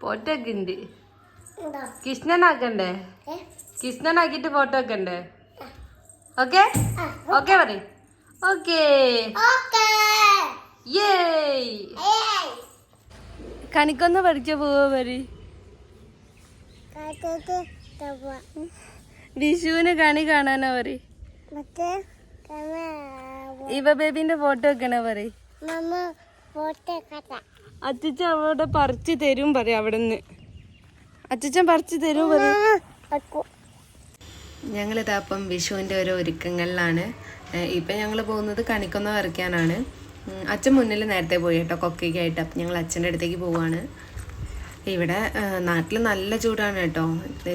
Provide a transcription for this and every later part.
Photo ഒക്കെ ഉണ്ട് കൃഷ്ണനാക്കണ്ടേ? കൃഷ്ണനാക്കിട്ട് photo ഒക്കെ ഉണ്ട് ഓക്കെ? ഓക്കെ പറ ഓക്കെ. കണിക്കൊന്ന് പഠിച്ച പോവാ പറി വിഷുവിന് കണി കാണാനോ പറി ഇവ ബേബിന്റെ ഫോട്ടോ വെക്കണോ പറി അച്ഛൻ അച്ഛച്ച അവിടെ പറിച്ച് തരും പറ അവിടെ നിന്ന് അച്ഛച്ചൻ പറിച്ച് തരും പറ ഞങ്ങളിതാ അപ്പം വിഷുവിന്റെ ഓരോ ഒരുക്കങ്ങളിലാണ്. ഇപ്പൊ ഇപ്പം ഞങ്ങൾ പോകുന്നത് കണിക്കൊന്ന വരയ്ക്കാനാണ്. അച്ഛൻ മുന്നിൽ നേരത്തെ പോയി കേട്ടോ കൊക്കയ്ക്കായിട്ട്. അപ്പം ഞങ്ങൾ അച്ഛന്റെ അടുത്തേക്ക് പോവാണ്. ഇവിടെ നാട്ടിൽ നല്ല ചൂടാണ് കേട്ടോ.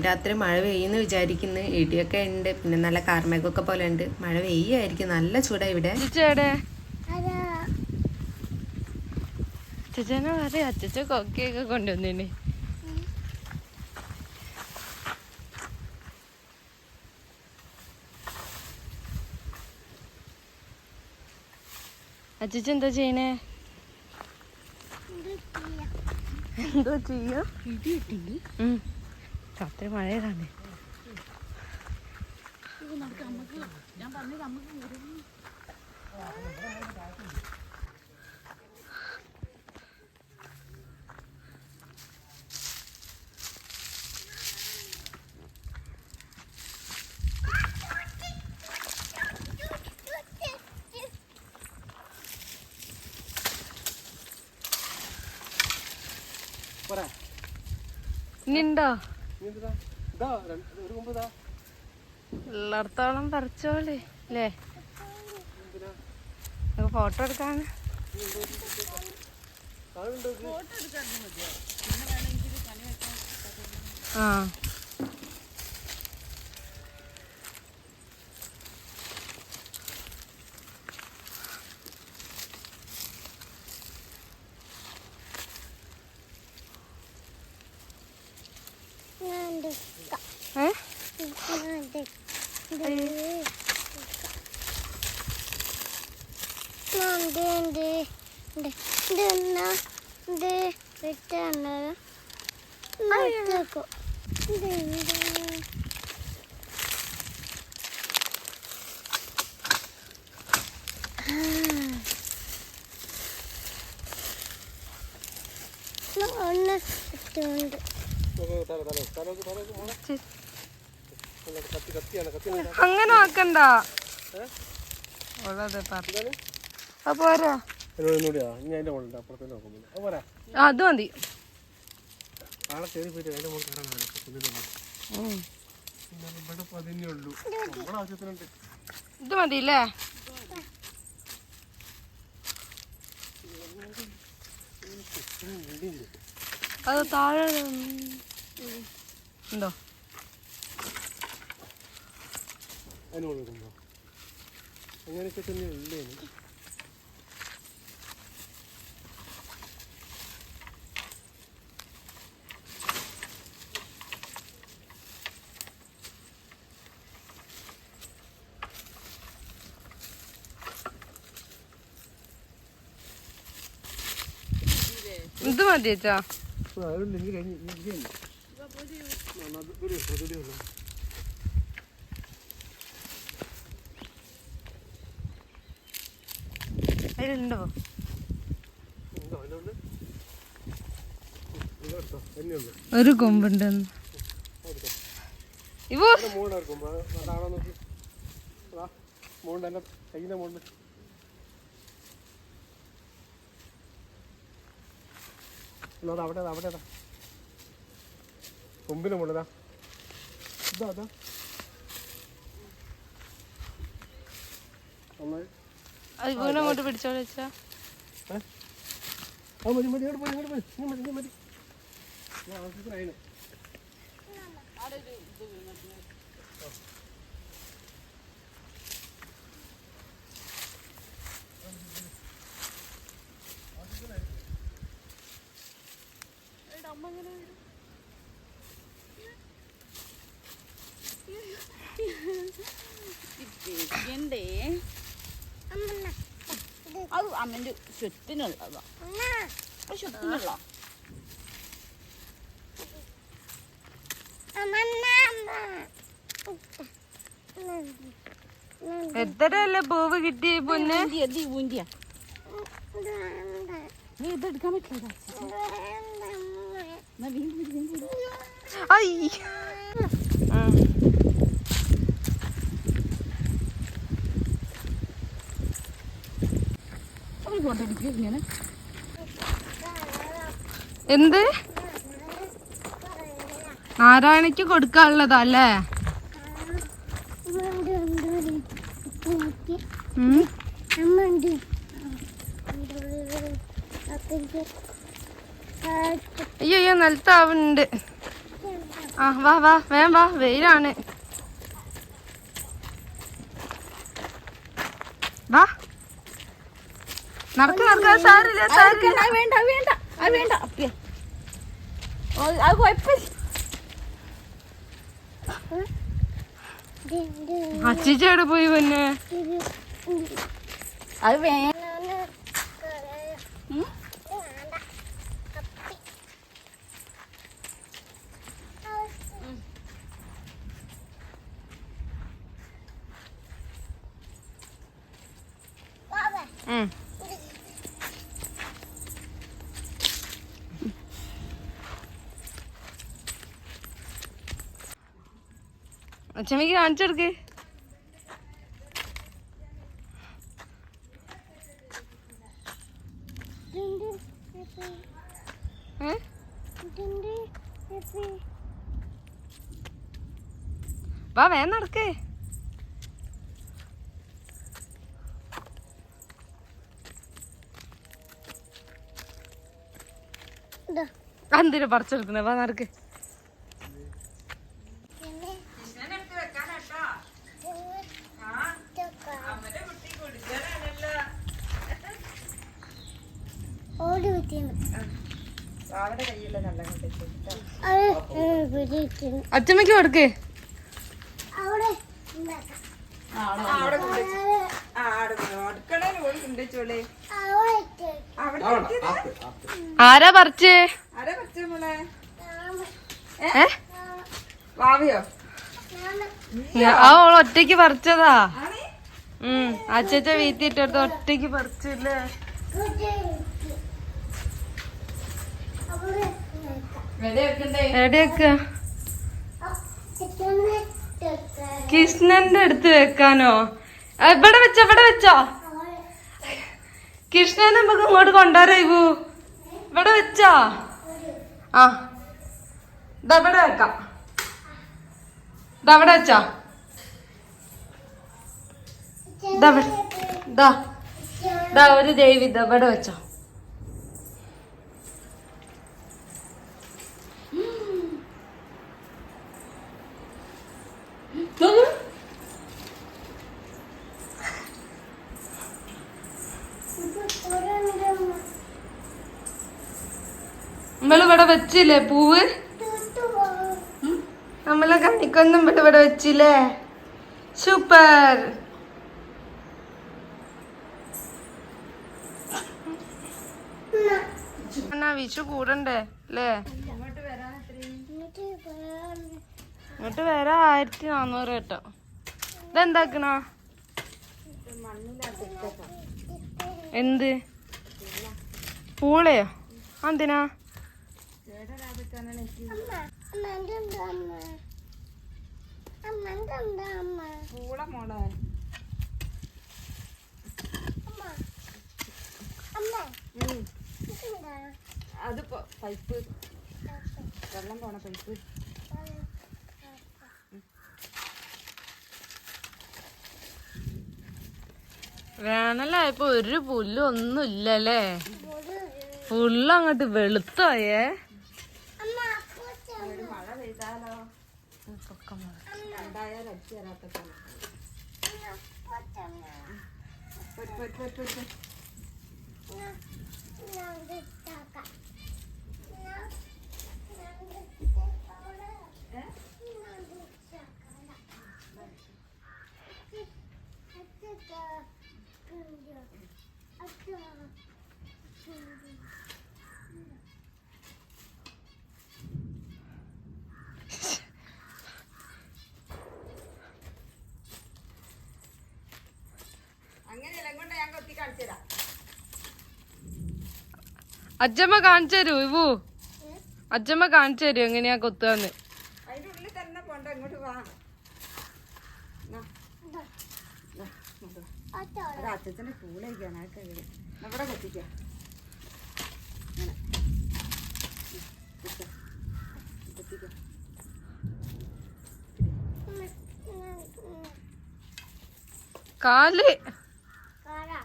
രാത്രി മഴ പെയ്യുന്നു വിചാരിക്കുന്നു. ഇടിയൊക്കെ ഉണ്ട്. പിന്നെ നല്ല കാർമേഘമൊക്കെ പോലെ ഉണ്ട്. മഴ പെയ്യായിരിക്കും. നല്ല ചൂടാ ഇവിടെ. അച്ഛനെ പറയാം അച്ഛച്ച കൊക്കയൊക്കെ കൊണ്ടുവന്നേനെ. അച്ഛച്ച എന്താ ചെയ്യണേ? എന്തോ ചെയ്യോ? ഉം. രാത്രി മഴയതാണ് ഇനിണ്ടോ ഉള്ളിടത്തോളം പറിച്ചോളി അല്ലേ നമുക്ക് ഫോട്ടോ എടുക്കാൻ ആ ഞാൻ ഏ ഒന്ന് ഇട്ടുണ്ട് അങ്ങനെ ആക്കണ്ട ഉള്ളത് പറഞ്ഞു അപ്പൊ പോരാ ഇനി അതിന്റെ മുകളിൽ അപ്പുറത്തേക്ക് നോക്കുമ്പോൾ അത് പോരാ ആ, അത് മതി ആളെ കയറി പോയിട്ട് അതിന്റെ മുകളിൽ കയറാനാണ് കുന്നിന്റെ മുകളിൽ. ഉം. പിന്നെ ഇവിടെ ഇപ്പൊ അതന്നെ ആക്കണ്ട. അത് മതി. ഇത് മതി അല്ലേ അത് താഴെ ഉണ്ടോ? അതിന് കൊടുക്കുമ്പോ. അങ്ങനെയൊക്കെ തന്നെ ഉള്ളേ ഇത് മതി ചേച്ചാ അതുകൊണ്ട് എനിക്ക് കഴിഞ്ഞ് ഇത് കഴിഞ്ഞു ആ, അത് ഒരു അതുകൂടി ഉള്ളൂ അതിലുണ്ടോ ഉണ്ടോ അതിനുണ്ട് ഇതെടുത്തോ തന്നെയുണ്ട് ഒരു കൊമ്പുണ്ടെന്ന് ഇവ അതിന്റെ മുകളിൽ ഇറക്കും അതാണോ നോക്കി ആ മുകളിൽ എന്റെ കയ്യിന്റെ ഒരു കൊമ്പുണ്ട്. മുകളിലാ ഇതാ അതാ നന്നായി. അങ്ങോട്ട് പിടിച്ചോളൂ ചേച്ചാ ആ മതി മതി ഇങ്ങോട്ട് പോയി ഇങ്ങോട്ട് പോയി. നീ മതി നീ മതി. ഞാൻ ആവശ്യത്തിനായിന് വേണ്ടേ അമ്മ അമ്മന്റെ ചുറ്റിനുള്ളതാ അമ്മ അമ്മ എത്രയല്ലേ പൂവ് കിട്ടി പൊന്നെ? ഊന്തിയ നീ ഇതെടുക്കാൻ പറ്റില്ല എന്നാ വീണ്ടും വീണ്ടും വീണ്ടും വീണ്ടും. ഐ അവർ എന്ത്? നാരായണയ്ക്ക് കൊടുക്കാനുള്ളതാ അല്ലേ അയ്യോ അയ്യോ നിലത്താവുന്നുണ്ട് ആ വാ വാ വേം വാ വെയിലാണ് വാ നടക്ക് നടക്ക സാരില്ല സാരില്ല അത് വേണ്ട വേണ്ട അത് വേണ്ട. അത് കുഴപ്പമില്ല. അച്ചിച്ചോട് പോയി പിന്നെ? അത് വേണ്ട ഉം. കാണിച്ചെടുക്ക്. ഏ? വാ വേ നടക്കേ. എന്തിനാ പറിച്ചെടുക്കുന്നേ? വാ നടക്ക്. അച്ഛമ്മക്ക് കൊടുക്കേ. അവിടെ. ആരാ പറിച്ച്? ഏ? ആ ഓൾ ഒറ്റയ്ക്ക് പറിച്ചതാ. ഉം അച്ഛച്ച വീത്തിട്ടെടുത്ത് ഒറ്റയ്ക്ക് പറിച്ചില്ലേ? എവിടെയൊക്ക കൃഷ്ണന്റെ അടുത്ത് വെക്കാനോ? എവിടെ വെച്ചോ ഇവിടെ വെച്ചോ? കൃഷ്ണനെ നമുക്ക് ഇങ്ങോട്ട് കൊണ്ടുവരായിവൂ ഇവിടെ വെച്ചോ? ആ. ഇതവിടെ വെക്കാം. ഇതവിടെ വെച്ചോ. ദാ ഒരു ദേവി ഇതവിടെ വെച്ചോ. നമ്മൾ ഇവിടെ വെച്ചില്ലേ പൂവ്? നമ്മളെ കണിക്കൊന്നും ഇവിടെ ഇവിടെ വെച്ചില്ലേ? സൂപ്പർ. വിഷു കൂടണ്ടേ? അല്ലേ? ഇങ്ങോട്ട് വേറെ ആയിരത്തി നാന്നൂറ് കേട്ടോ. ഇതെന്താക്കണ? എന്ത്? പൂളയോ? എന്തിനാ അത് പൈപ്പ്. വെള്ളം പോണ പൈപ്പ്. വേനലായപ്പോ ഒരു പുല്ലും ഒന്നും ഇല്ലല്ലേ? പുല്ല് അങ്ങോട്ട് വെളുത്തോയേ. മഴ പെയ്താലോ ഉണ്ടായാൽ അടിച്ചു തരാത്ത അങ്ങനെയല്ല കൊണ്ട് ഞാൻ കൊത്തി കാണിച്ചു തരാം അജ്ജമ്മ കാണിച്ചു തരൂ ഇവു. അജ്ജമ്മ കാണിച്ചു തരൂ എങ്ങനെയാ കൊത്തുകന്ന്. കാൽ ഉള്ളിൽ തന്നെ പോണ്ട ഇങ്ങോട്ട് വാ. നാ, നാ, ഇങ്ങോട്ട് വാ. അത് അച്ഛന്റെ പൂളയിക്കാണ് അതൊക്കെ ഇവിടെ ഇവിടെ കൊത്തിക്കാം ഇങ്ങനെ കുത്ത്. കൊത്തിക്കാം കാൽ കാരാ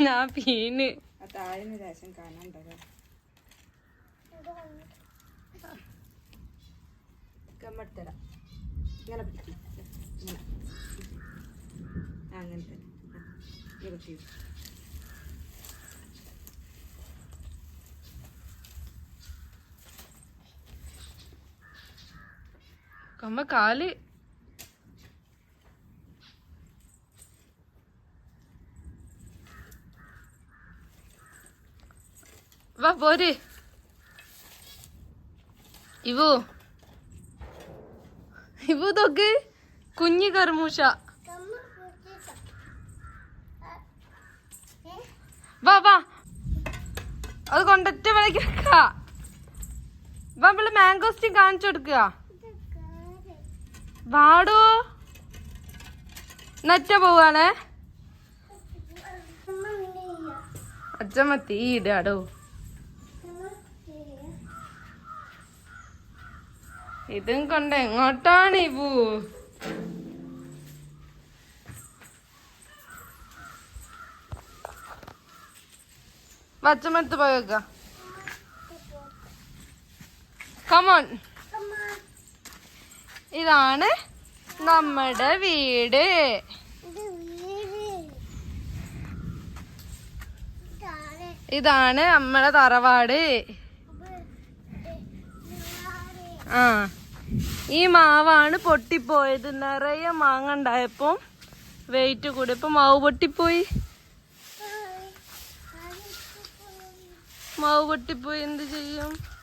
ഞാൻ പീന്. ആ താഴ്ന്ന ദേശം കാണാണ്ടല്ലോ കമ്മടുത്തരാം ഇങ്ങനെ പിടിക്കും. ഇങ്ങനെ. ആ, അങ്ങനെ തന്നെ. ആ, ഇങ്ങനെ കുത്തി കാൽ വാ പോര്. ഇവു. ഇവു തൊക്ക് കുഞ്ഞി കർമൂഷ വാ വാ. അത് കൊണ്ടൊറ്റ വിളക്ക് വെക്ക. വാ നമ്മൾ മാംഗോസ്റ്റിൻ കാണിച്ചു കൊടുക്കുക. വാടോ. നറ്റ പോവാണേ. അച്ഛമ്മ തീ ഇടാടോ കമ്മ ഇല്ല ഇതും കൊണ്ട് എങ്ങോട്ടാണ് പൂ അച്ഛമ്മടുത്ത് പോയി വെക്ക. കമോൺ ഇതാണ് നമ്മുടെ വീട്. ഇതാണ് നമ്മുടെ തറവാട്. ആ. ഈ മാവാണ് പൊട്ടിപ്പോയത്. നിറയെ മാങ്ങ ഉണ്ടായപ്പോ വെയിറ്റ് കൂടി. ഇപ്പൊ മാവ് പൊട്ടിപ്പോയി. മാവ് പൊട്ടിപ്പോയി. എന്ത് ചെയ്യും?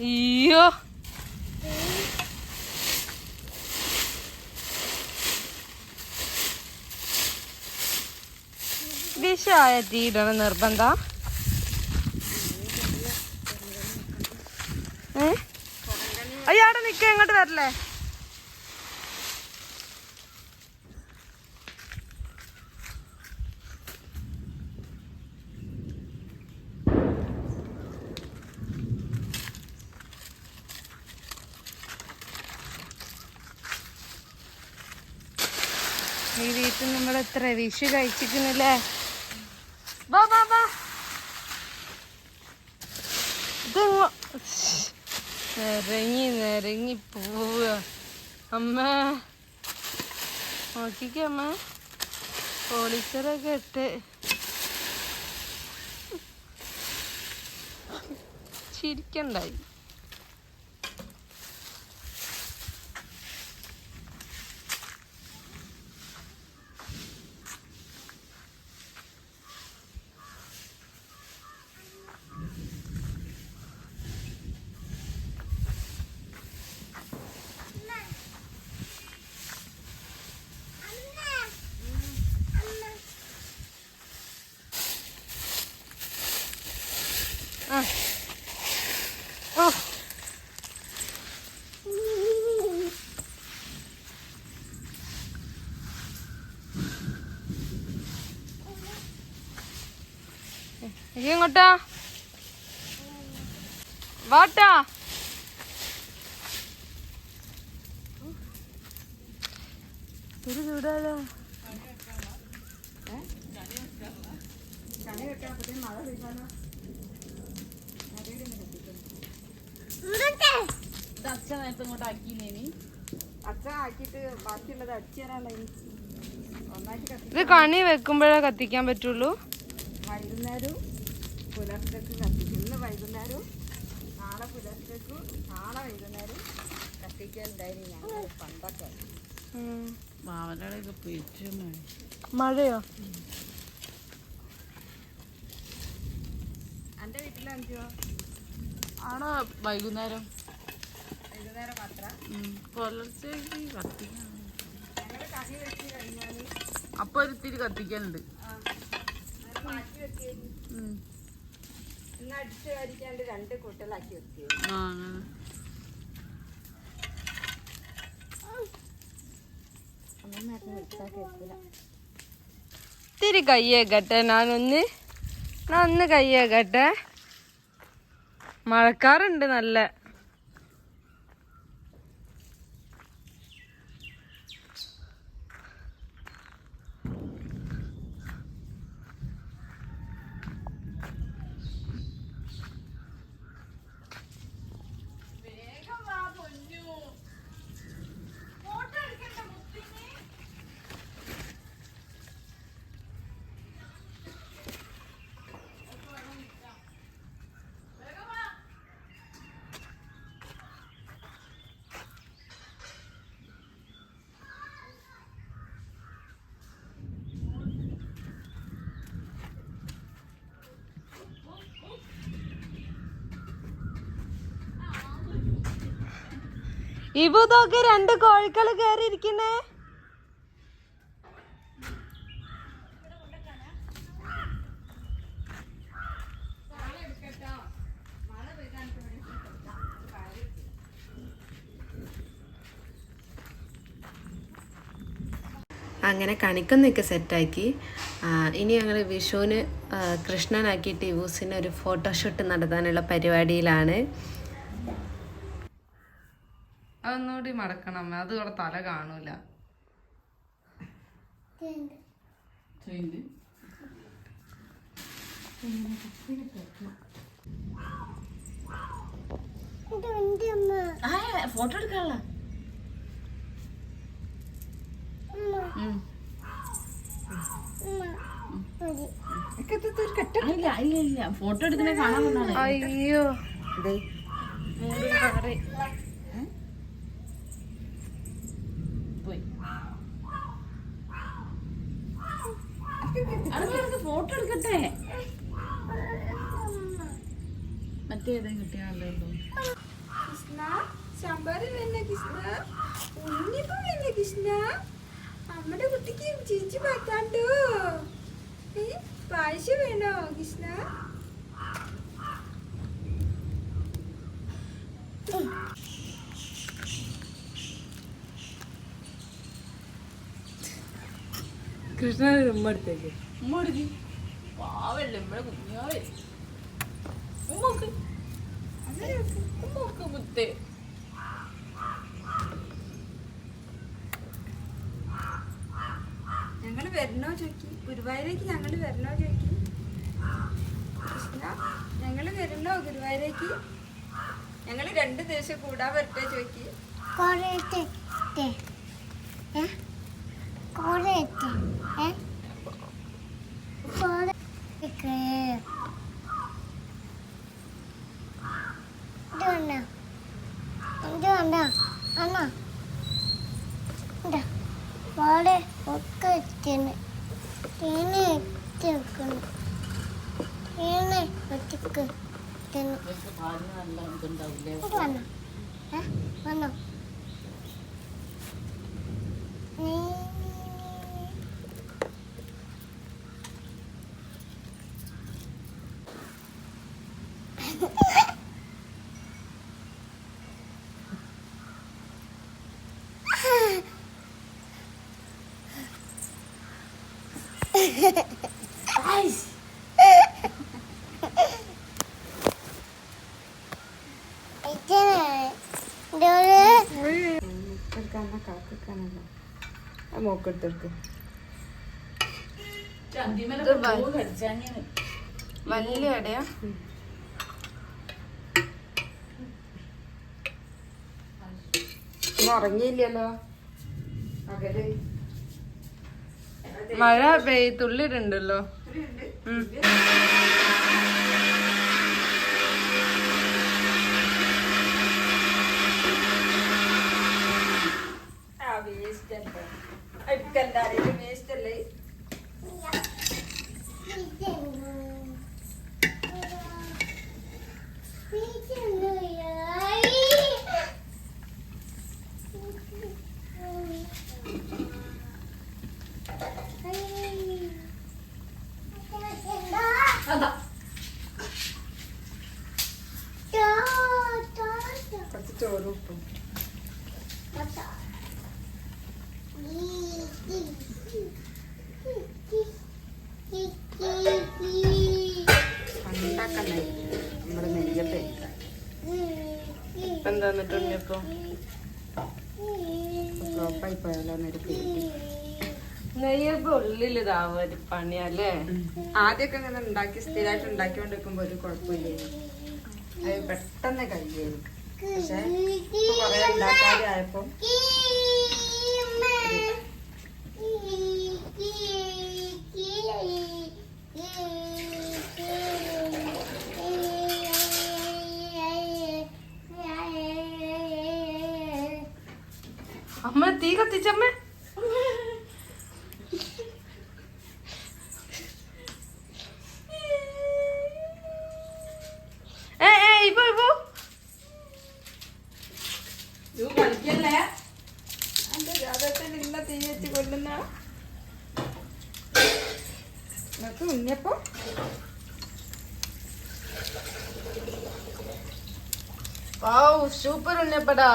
അയ്യോ. വിഷായ തീരണം നിർബന്ധ. അയ്യാടെ നിക്ക എങ്ങോട്ട് വരല്ലേ? ഈ വീട്ടിൽ നമ്മൾ എത്ര വിഷു കഴിച്ചിരിക്കുന്നില്ലേ വാ വാ വാ ഇതെങ്ങോ നിരങ്ങി നിരങ്ങി പോവുക. അമ്മ. നോക്കിക്കേ അമ്മ. ഇട്ട്. ചിരിക്കണ്ടായി ആ ഓ ഇയ്യ് എങ്ങോട്ടാ വാട്ടാ. ഒരു ചൂടാലോ അച്ഛൻ നേരത്തെ ഇങ്ങോട്ട് ആക്കിയില്ലേനി അച്ഛൻ ആക്കിയിട്ട് ബാക്കിയുള്ളത് അടിച്ചു തരാനുള്ള ഇത് കണി വെക്കുമ്പോഴേ കത്തിക്കാൻ പറ്റുള്ളൂ. വൈകുന്നേരവും പുലർച്ചക്ക് കത്തിക്കും. ഇന്ന് വൈകുന്നേരവും നാളെ പുലർച്ചക്കും നാളെ വൈകുന്നേരവും കത്തിക്കലുണ്ടായിരുന്നു ഞങ്ങൾ പണ്ടൊക്കെ. മാവനടയൊക്കെ പിടിച്ചു മഴയോ? എന്റെ വീട്ടിലഞ്ചോ ആണോ വൈകുന്നേരം? വൈകുന്നേരം മാത്രം? പുലർച്ചയ്ക്ക് കഴിഞ്ഞാൽ അപ്പൊ ഒരു ഇത്തിരി കത്തിക്കാനുണ്ട് അങ്ങനെ മാറ്റി ഉം. ഇന്ന് അടിച്ച് വരിക്കാണ്ട് രണ്ട് കൂട്ടലാക്കി കേൾക്കില്ല ഇത്തിരി കയ്യേക്കട്ടെ ഞാനൊന്ന് ഞാൻ ഒന്ന് കയ്യേക്കട്ടെ. മഴക്കാറുണ്ട് നല്ല. ഇതൊക്കെ രണ്ട് കോഴികൾ കേറി ഇരിക്കുന്നേ അങ്ങനെ കണിക്കുന്നൊക്കെ സെറ്റാക്കി. ഇനി ഞങ്ങൾ വിഷുവിന് കൃഷ്ണനാക്കിയിട്ട് യൂസിന് ഒരു ഫോട്ടോഷൂട്ട് നടത്താനുള്ള പരിപാടിയിലാണ്. അതൊന്നുകൂടി മടക്കണം അത് ഇവിടെ തല കാണൂല. ഫോട്ടോ എടുക്കാനുള്ള. ഫോട്ടോ എടുക്കണേ കാണാൻ അയ്യോ പോയി ഫോട്ടോ എടുക്കട്ടെ? മറ്റേതും കിട്ടിയാണല്ലോ കൃഷ്ണ ശമ്പരം വേണ്ട കൃഷ്ണ? ഉണ്ണിപ്പം വേണ്ട കൃഷ്ണ? നമ്മുടെ കുട്ടിക്ക് ചിരിച്ചു പറ്റാണ്ടോ പായസം വേണോ കൃഷ്ണ? കൃഷ്ണ ഉമ്മടുത്തേക്ക് ഉമ്മടുക്കി പാവല്ലേ നമ്മളെ കുഞ്ഞാവേ. ഉമ്മക്ക് ഉമ്മക്ക് മുത്തേ. ഞങ്ങൾ വരണോ ചോക്കി ഗുരുവായൂരേക്ക് ഞങ്ങൾ വരണോ ചോക്കി കൃഷ്ണ ഞങ്ങൾ വരണോ ഗുരുവായൂരേക്ക്? ഞങ്ങൾ രണ്ട് ദിവസം കൂടാൻ വരട്ടെ ചോക്കി കുറേ കുറേ ഏ കുറേ ഇത് വേണ്ട ഇത് വേണ്ട അണ്ണ ഇതാ വളരെ ഒക്കെ എത്തിയാണ് തേനെ എത്തി വെക്കണം തേനെ ഒറ്റയ്ക്ക് തന്നെ പാലിന് നല്ല ഇതുണ്ടാവില്ലേ ഇത് വന്നോ ഏ വന്നോ നീ ഇതേ മുക്കെടുക്കാന്ന കാക്കെടുക്കാനല്ലോ ആ മോക്കെടുത്തെടുക്ക് വലിയ ഇന്ന് ഉറങ്ങിയില്ലല്ലോ പകൽ മഴ പെയ്ത്തുള്ളിട്ടുണ്ടല്ലോ ആ വേസ്റ്റ് അല്ലേ എടുക്കണ്ടാരും വേസ്റ്റ് അല്ലേ കുറച്ച് ചോറ് ഉപ്പും ഉണ്ടാക്കണ്ടായി നമ്മുടെ നെയ്യപ്പേ ഇപ്പൊ എന്താന്നിട്ടുണ്ട് ഇപ്പൊ ഫ്ലോപ്പായി പോയാലോ എന്നൊരു പേടി നെയ്യപ്പോ ഉള്ളിൽ ഇതാവുക ഒരു പണിയല്ലേ ആദ്യമൊക്കെ ഇങ്ങനെ ഉണ്ടാക്കി സ്ഥിരമായിട്ട് ഉണ്ടാക്കിക്കൊണ്ടിരിക്കുമ്പോ ഒരു കുഴപ്പമില്ല? അത് പെട്ടെന്ന് കഴിയും പക്ഷെ കൊറേ ഉണ്ടാക്കാതെ ആയപ്പോ അമ്മ തീ കത്തിച്ചമ്മ ഏ ഏ ഇപ്പൊ ഇപ്പൊ കളിക്കല്ലേ അന്റെ ജാതകത്തിൽ നിന്ന തീ വെച്ച് നമുക്ക് ഉണ്ണിയപ്പോ. Wow super ഉണ്ണിയപ്പടാ.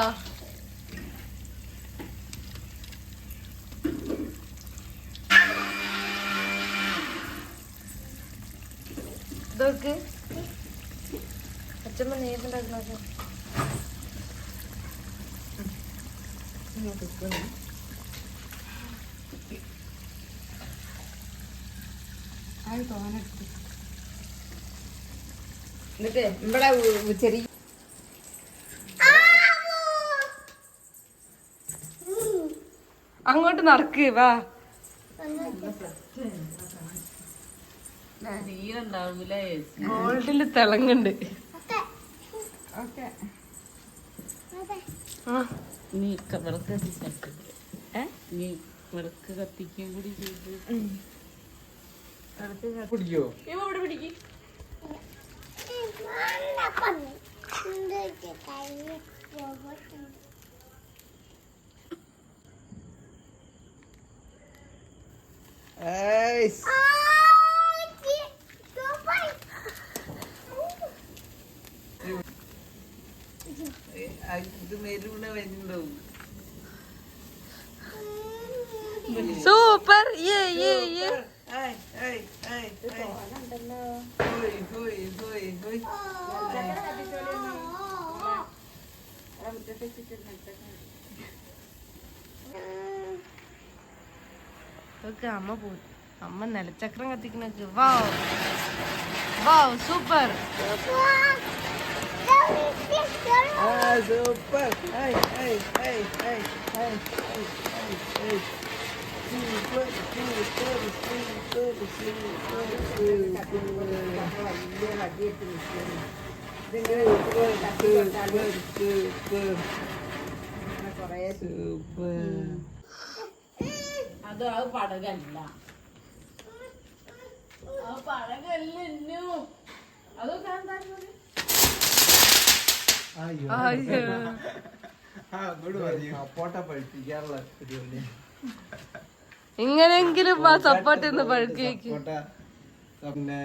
ഇതൊക്കെ. അച്ഛമ്മ നെയ്യുണ്ടാക്കുന്ന അത് തോന്നെടുത്ത് എന്നിട്ട് ഇവിടെ ചെറിയ അങ്ങോട്ട് നടക്ക് വാ. ഗോൾഡിൽ ഗോൾഡിൽ തിളങ്ങുണ്ട് നീ വിളക്ക് നീ വിളക്ക് കത്തിക്കും കൂടി ചെയ്തു. പിടിക്കോ? ഇവ ഇവിടെ പിടിക്കും. സൂപ്പർ ഏ ഏ യേ ഓക്കെ അമ്മ പോ അമ്മ നിലച്ചക്രം കത്തിക്കണക്ക് വാവ് വാവ് സൂപ്പർ സൂപ്പർ അത് ആ പടകല്ല. ആ പടകല്ല ഇന്നു. അതൊക്കെ എന്താ സപ്പോട്ട പഴിപ്പിക്കാറുള്ള പരിപാടി ഇങ്ങനെങ്കിലും ആ സപ്പോർട്ട് ഒന്ന് പഴുക്കേക്ക്. പിന്നെ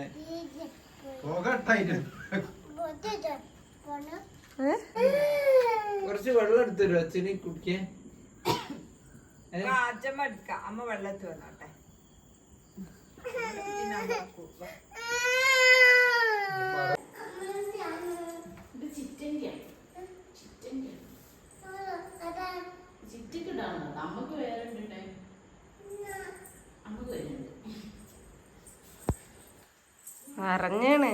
കുറച്ച് വെള്ളം എടുത്തരും അച്ഛന് കുടിക്കാൻ അച്ഛമ്മ എടുക്കാം അമ്മ വെള്ളത്തിൽ വന്നോട്ടെ. ചിറ്റിക്കിട്ടാണ് നമുക്ക് വേറെ ഉണ്ടേ നമുക്ക് വരുന്നുണ്ട് അറിഞ്ഞാണ്